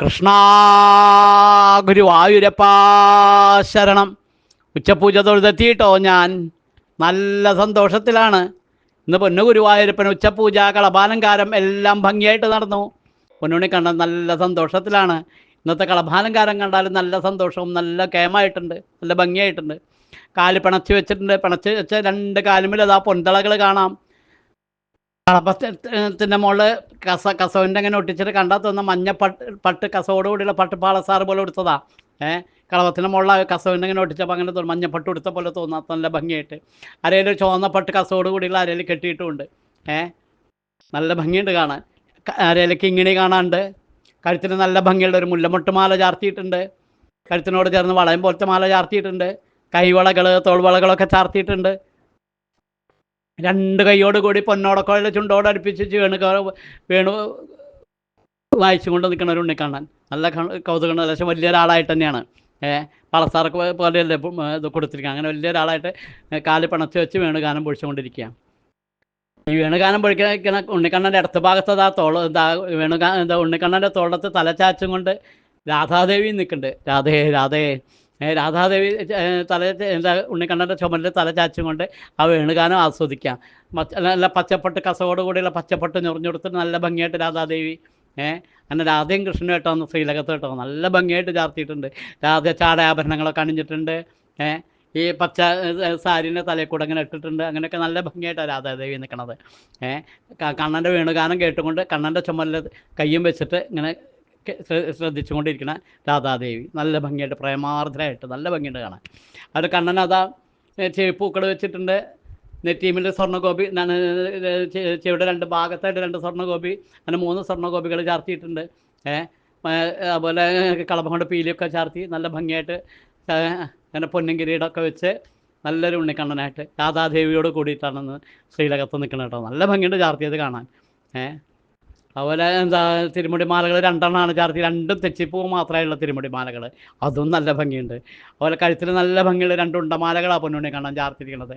കൃഷ്ണ ശരണം. ഉച്ചപൂജ തൊഴുതെത്തിയിട്ടോ ഞാൻ. നല്ല സന്തോഷത്തിലാണ്. ഇന്ന് പൊന്നു ഗുരുവായൂരപ്പൻ ഉച്ചപൂജ കളഭാലങ്കാരം എല്ലാം ഭംഗിയായിട്ട് നടന്നു. പൊന്നുണ്ണി കണ്ട നല്ല സന്തോഷത്തിലാണ്. ഇന്നത്തെ കളഭാലങ്കാരം കണ്ടാലും നല്ല സന്തോഷവും നല്ല കേമായിട്ടുണ്ട് നല്ല ഭംഗിയായിട്ടുണ്ട്. കാൽ പിണച്ച് വെച്ചിട്ടുണ്ട്. പിണച്ച് വെച്ച രണ്ട് കാലുമിൽ അതാ പൊന്തളകൾ കാണാം. കളപ്പത്തിന്റെ മോൾ കസ കസവിന്റെ അങ്ങനെ ഒട്ടിച്ചിട്ട് കണ്ടാൽ തോന്നുന്ന മഞ്ഞ പട്ട് പട്ട് കസവോട് കൂടിയുള്ള പട്ടുപാള സാറ് പോലെ കൊടുത്തതാ ഏഹ് കളവത്തിന്റെ മുകളിൽ കസവിന്റെ അങ്ങനെ ഒട്ടിച്ചപ്പോൾ അങ്ങനെ തോന്നും മഞ്ഞപ്പട്ട് കൊടുത്ത പോലെ തോന്നാത്ത നല്ല ഭംഗിയായിട്ട്. അരയിൽ ചുവന്ന പട്ട് കൂടിയുള്ള അരയിൽ കെട്ടിയിട്ടുമുണ്ട്. ഏഹ് നല്ല ഭംഗിയുണ്ട് കാണാൻ. അരയിൽ കിങ്ങിണി കാണാണ്ട് കഴുത്തിന് നല്ല ഭംഗിയുള്ള ഒരു മുല്ലമൊട്ട് മാല ചാർത്തിയിട്ടുണ്ട്. കഴുത്തിനോട് ചേർന്ന് വളയം പോലത്തെ മാല ചാർത്തിയിട്ടുണ്ട്. കൈവളകൾ തോൾവളകളൊക്കെ ചാർത്തിയിട്ടുണ്ട്. രണ്ട് കൈയോട് കൂടി പൊന്നോടക്കോഴ ചുണ്ടോട് അടുപ്പിച്ച് വേണു വേണു വായിച്ചു കൊണ്ട് നിൽക്കുന്ന ഒരു ഉണ്ണിക്കണ്ണൻ. നല്ല കൗതുകം ഏകദേശം വലിയൊരാളായിട്ട് തന്നെയാണ്. പളസാർക്ക് പോലെയല്ലേ ഇത് കൊടുത്തിരിക്കുക അങ്ങനെ വലിയൊരാളായിട്ട് കാൽ പിണച്ച് വെച്ച് വേണുഗാനം പൊഴിച്ചുകൊണ്ടിരിക്കുക ഈ വേണുഗാനം പൊഴിക്കുന്ന ഉണ്ണിക്കണ്ണന്റെ അടുത്ത ഭാഗത്ത് അതാ തോള എന്താ വേണുഗാ എന്താ ഉണ്ണിക്കണ്ണന്റെ തോളത്ത് തല ചാച്ചും കൊണ്ട് രാധാദേവിയും നിൽക്കുന്നുണ്ട്. രാധേ രാധേ. രാധാദേവി തല എന്താ ഉണ്ണിക്കണ്ണന്റെ ചുമലിൽ തല ചാച്ചും കൊണ്ട് ആ വേണുഗാനം ആസ്വദിക്കാം. നല്ല പച്ചപ്പട്ട് കസവോട് കൂടിയുള്ള പച്ചപ്പട്ട് നിറഞ്ഞുകൊടുത്തിട്ട് നല്ല ഭംഗിയായിട്ട് രാധാദേവി ഏഹ് അങ്ങനെ രാധയും കൃഷ്ണനും കേട്ടോ ഒന്ന് ശ്രീലകത്ത് കേട്ടോ നല്ല ഭംഗിയായിട്ട് ചാർത്തിയിട്ടുണ്ട്. രാധ ചാടയാഭരണങ്ങളൊക്കെ അണിഞ്ഞിട്ടുണ്ട് ഏഹ് ഈ പച്ച സാരീന്റെ തലയിൽ കൂടെ അങ്ങനെ ഇട്ടിട്ടുണ്ട്. അങ്ങനെയൊക്കെ നല്ല ഭംഗിയായിട്ടാണ് രാധാദേവി നിൽക്കണത് ഏഹ് കണ്ണന്റെ വേണുഗാനം കേട്ടുകൊണ്ട് കണ്ണന്റെ ചുമലിൽ കയ്യും വെച്ചിട്ട് ഇങ്ങനെ കെ- ശ്ര- ശ്രദ്ധിച്ചുകൊണ്ടിരിക്കണ രാധാദേവി. നല്ല ഭംഗിയായിട്ട് പ്രേമാർദ്രമായിട്ട് നല്ല ഭംഗിയുണ്ട് കാണാൻ. അവിടെ ഏഹ്, ചെവിപ്പൂക്കൾ വെച്ചിട്ടുണ്ട്. നെറ്റീമിന്റെ സ്വർണഗോപി ചെവിടെ രണ്ട് ഭാഗത്തായിട്ട് രണ്ട് സ്വർണഗോപി അങ്ങനെ മൂന്ന് സ്വർണഗോപികൾ ചാർത്തിയിട്ടുണ്ട്. ഏഹ് അതുപോലെ കളഭം പീലിയൊക്കെ ചാർത്തി നല്ല ഭംഗിയായിട്ട് അങ്ങനെ പൊന്നും കിരീടമൊക്കെ വെച്ച് നല്ലൊരു ഉണ്ണിക്കണ്ണനായിട്ട് രാധാദേവിയോട് കൂടിയിട്ടാണെന്ന് ശ്രീലകത്ത് നിൽക്കണം കേട്ടോ. നല്ല ഭംഗിയുണ്ട് ചാർത്തിയത് കാണാൻ. ഏഹ് അതുപോലെ എന്താ തിരുമുടി മാലകൾ രണ്ടെണ്ണമാണ് ചാർത്തി. രണ്ടും തെച്ചിപ്പൂ മാത്രമായുള്ള തിരുമുടി മാലകൾ അതും നല്ല ഭംഗിയുണ്ട്. അതുപോലെ കഴുത്തിൽ നല്ല ഭംഗിയുള്ള രണ്ട് ഉണ്ടമാലകളാണ് പൊന്നുണ്ണി കാണാൻ ചാർത്തിരിക്കുന്നത്.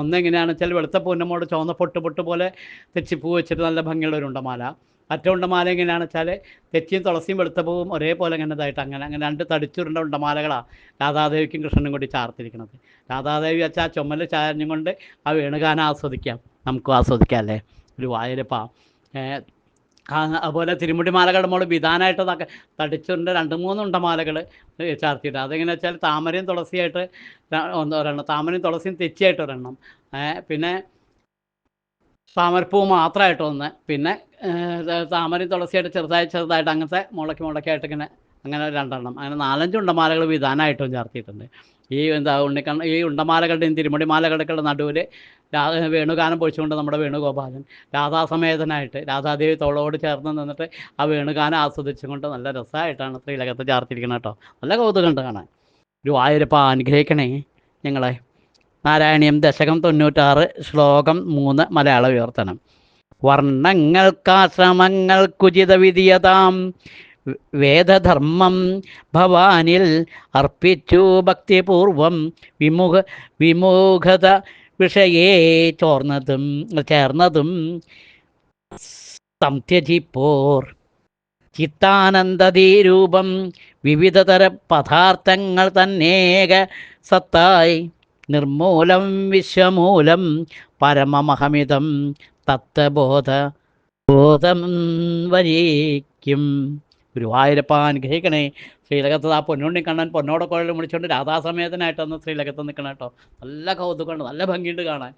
ഒന്നെങ്ങനെയാണെന്ന് വെച്ചാൽ വെളുത്ത പൊന്നുമോട് ചുവന്ന പൊട്ട് പൊട്ട് പോലെ തെച്ചിപ്പൂ വെച്ചിട്ട് നല്ല ഭംഗിയുള്ള ഒരു ഉണ്ടമാല. മറ്റേ ഉണ്ടമാല എങ്ങനെയാണെന്ന് വെച്ചാൽ തെച്ചിയും തുളസിയും വെളുത്തപ്പൂവും ഒരേപോലെ അങ്ങനെ ഇതായിട്ട് അങ്ങനെ അങ്ങനെ രണ്ട് തടിച്ചുരുണ്ട ഉണ്ടമാലകളാണ് രാധാദേവിക്കും കൃഷ്ണനും കൂടി ചാർത്തിരിക്കുന്നത്. രാധാദേവി വെച്ചാൽ ആ ചുമൽ ചാഞ്ഞും കൊണ്ട് ആ വേണുഗാനം ആസ്വദിക്കാം. നമുക്കും ആസ്വദിക്കാം അല്ലേ? ഒരു വായരപ്പ അതുപോലെ തിരുമുടി മാലകളുടെ മോൾ വിധാനമായിട്ട് ഇതാക്ക തടിച്ചുണ്ട്. രണ്ട് മൂന്ന് ഉണ്ടമാലകൾ ചാർത്തിയിട്ട്. അതെങ്ങനെ വെച്ചാൽ താമരയും തുളസിയായിട്ട് ഒരെണ്ണം. താമരയും തുളസിയും തെച്ചിയായിട്ട് ഒരെണ്ണം. പിന്നെ താമരപ്പൂ മാത്രമായിട്ട് ഒന്ന്. പിന്നെ താമരയും തുളസിയായിട്ട് ചെറുതായി ചെറുതായിട്ട് അങ്ങനത്തെ മുളക്കി മുളക്കായിട്ട് ഇങ്ങനെ അങ്ങനെ രണ്ടെണ്ണം. അങ്ങനെ നാലഞ്ച് ഉണ്ടമാലകൾ വിധാനമായിട്ടും ചാർത്തിയിട്ടുണ്ട്. ഈ എന്താ ഉണ്ണിക്കണ്ണ ഈ ഉണ്ടമാലകളുടെയും തിരുമുടി മാലകളുടെയൊക്കെ നടുവിൽ വേണുഗാനം പൊഴിച്ചുകൊണ്ട് നമ്മുടെ വേണുഗോപാലൻ രാധാസമേതനായിട്ട് രാധാദേവി തോളോട് ചേർന്ന് നിന്നിട്ട് ആ വേണുഗാനം ആസ്വദിച്ചുകൊണ്ട് നല്ല രസമായിട്ടാണ് ശ്രീലകത്ത് ചാർത്തിരിക്കുന്നത് കേട്ടോ. നല്ല കൗതുകമുണ്ട് കാണാൻ. ഗുരുവായൂരപ്പ അനുഗ്രഹിക്കണേ ഞങ്ങളെ. നാരായണീയം ദശകം തൊണ്ണൂറ്റാറ് ശ്ലോകം മൂന്ന് മലയാള വിവർത്തനം. വർണങ്ങൾക്കാശ്രമങ്ങൾക്കുചിത വിധിയതാം വേ- വേദധർമ്മം ഭവാനിൽ അർപ്പിച്ചു ഭക്തിപൂർവം വിമുഖ വിമുഖത വിഷയേ ചോർന്നതും ചേർന്നതും സംത്യജിപ്പോർ. ചിത്താനന്ദതീരൂപം വിവിധതര പദാർത്ഥങ്ങൾ തന്നേക സത്തായി. നിർമൂലം വിശ്വമൂലം പരമമഹമിതം തത്വബോധ ബോധം വരേക്കും. ഗുരുവായൂരപ്പ അനുഗ്രഹിക്കണേ. ശ്രീലകത്ത് ആ പൊന്നുണ്ണി കണ്ണൻ പൊന്നോടെ കുഴൽ വിളിച്ചുകൊണ്ട് രാധാസമേതനായിട്ടൊന്ന് ശ്രീലകത്ത് നിൽക്കണം കേട്ടോ. നല്ല കൗതുകമുണ്ട് നല്ല ഭംഗിയുണ്ട് കാണാൻ.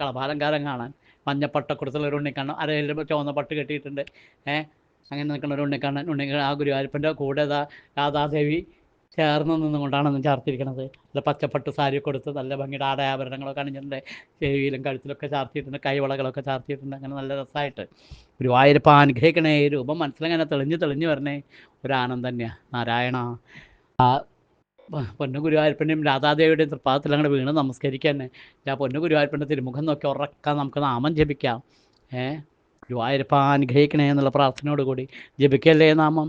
കളഭാലങ്കാരം കാണാൻ. മഞ്ഞപ്പട്ടക്കുടത്തുള്ള ഒരു ഉണ്ണിക്കണ്ണൻ അരയിൽ ചുവന്ന പട്ട് കെട്ടിയിട്ടുണ്ട്. ഏഹ് അങ്ങനെ നിൽക്കുന്ന ഒരു ഉണ്ണിക്കണ്ണൻ ഉണ്ണി ആ ഗുരുവായൂരപ്പന്റെ കൂടെ രാധാദേവി ചേർന്ന് നിന്നുകൊണ്ടാണ് അന്ന് ചാർത്തിരിക്കുന്നത് നല്ല പച്ചപ്പട്ട് സാരി കൊടുത്ത് നല്ല ഭംഗിയുടെ ആടയാഭരണങ്ങളൊക്കെ അണിഞ്ഞിട്ടുണ്ട്. ചെവിയിലും കഴുത്തിലൊക്കെ ചാർത്തിയിട്ടുണ്ട് കൈവളകളൊക്കെ ചാർത്തിയിട്ടുണ്ട്. അങ്ങനെ നല്ല രസമായിട്ട്. ഗുരുവായൂരപ്പ അനുഗ്രഹിക്കണേ രൂപം മനസ്സിലങ്ങനെ തെളിഞ്ഞ് തെളിഞ്ഞ് വരണേ. ഒരു തന്നെയാണ് നാരായണ. ആ പൊന്നു ഗുരുവായൂരപ്പന്റെയും രാധാദേവിയുടെയും തൃപ്പാദത്തിൽ അങ്ങനെ വീണ് നമസ്കരിക്കാൻ ആ പൊന്നു ഗുരുവായൂരപ്പന്റെ തിരുമുഖം നോക്കി ഉറക്കാൻ നമുക്ക് നാമം ജപിക്കാം. ഏ ഗുരുവായൂരപ്പ അനുഗ്രഹിക്കണേ എന്നുള്ള പ്രാർത്ഥനയോടുകൂടി ജപിക്കല്ലേ നാമം?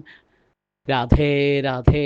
രാധേ രാധേ.